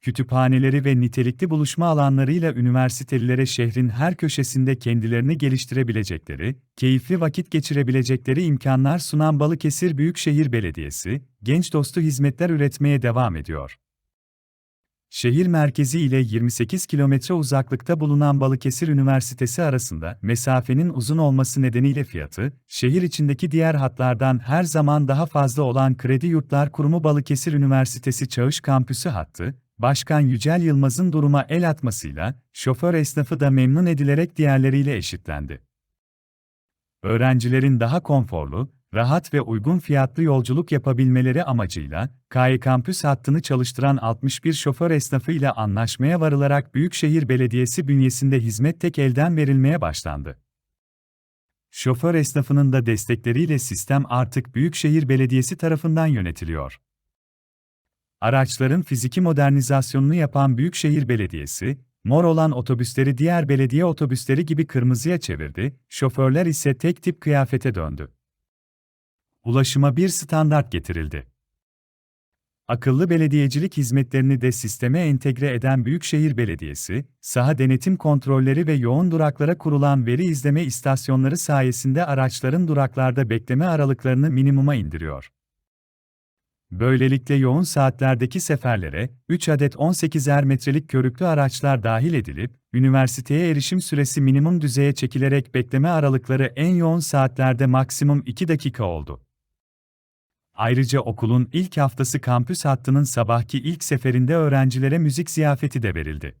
kütüphaneleri ve nitelikli buluşma alanlarıyla üniversitelilere şehrin her köşesinde kendilerini geliştirebilecekleri, keyifli vakit geçirebilecekleri imkanlar sunan Balıkesir Büyükşehir Belediyesi, genç dostu hizmetler üretmeye devam ediyor. Şehir merkezi ile 28 kilometre uzaklıkta bulunan Balıkesir Üniversitesi arasında mesafenin uzun olması nedeniyle fiyatı, şehir içindeki diğer hatlardan her zaman daha fazla olan Kredi Yurtlar Kurumu Balıkesir Üniversitesi Çağış Kampüsü hattı, Başkan Yücel Yılmaz'ın duruma el atmasıyla, şoför esnafı da memnun edilerek diğerleriyle eşitlendi. Öğrencilerin daha konforlu, rahat ve uygun fiyatlı yolculuk yapabilmeleri amacıyla, KY Kampüs hattını çalıştıran 61 şoför esnafı ile anlaşmaya varılarak Büyükşehir Belediyesi bünyesinde hizmet tek elden verilmeye başlandı. Şoför esnafının da destekleriyle sistem artık Büyükşehir Belediyesi tarafından yönetiliyor. Araçların fiziki modernizasyonunu yapan Büyükşehir Belediyesi, mor olan otobüsleri diğer belediye otobüsleri gibi kırmızıya çevirdi, şoförler ise tek tip kıyafete döndü. Ulaşıma bir standart getirildi. Akıllı belediyecilik hizmetlerini de sisteme entegre eden Büyükşehir Belediyesi, saha denetim kontrolleri ve yoğun duraklara kurulan veri izleme istasyonları sayesinde araçların duraklarda bekleme aralıklarını minimuma indiriyor. Böylelikle yoğun saatlerdeki seferlere 3 adet 18'er metrelik körüklü araçlar dahil edilip, üniversiteye erişim süresi minimum düzeye çekilerek bekleme aralıkları en yoğun saatlerde maksimum 2 dakika oldu. Ayrıca okulun ilk haftası kampüs hattının sabahki ilk seferinde öğrencilere müzik ziyafeti de verildi.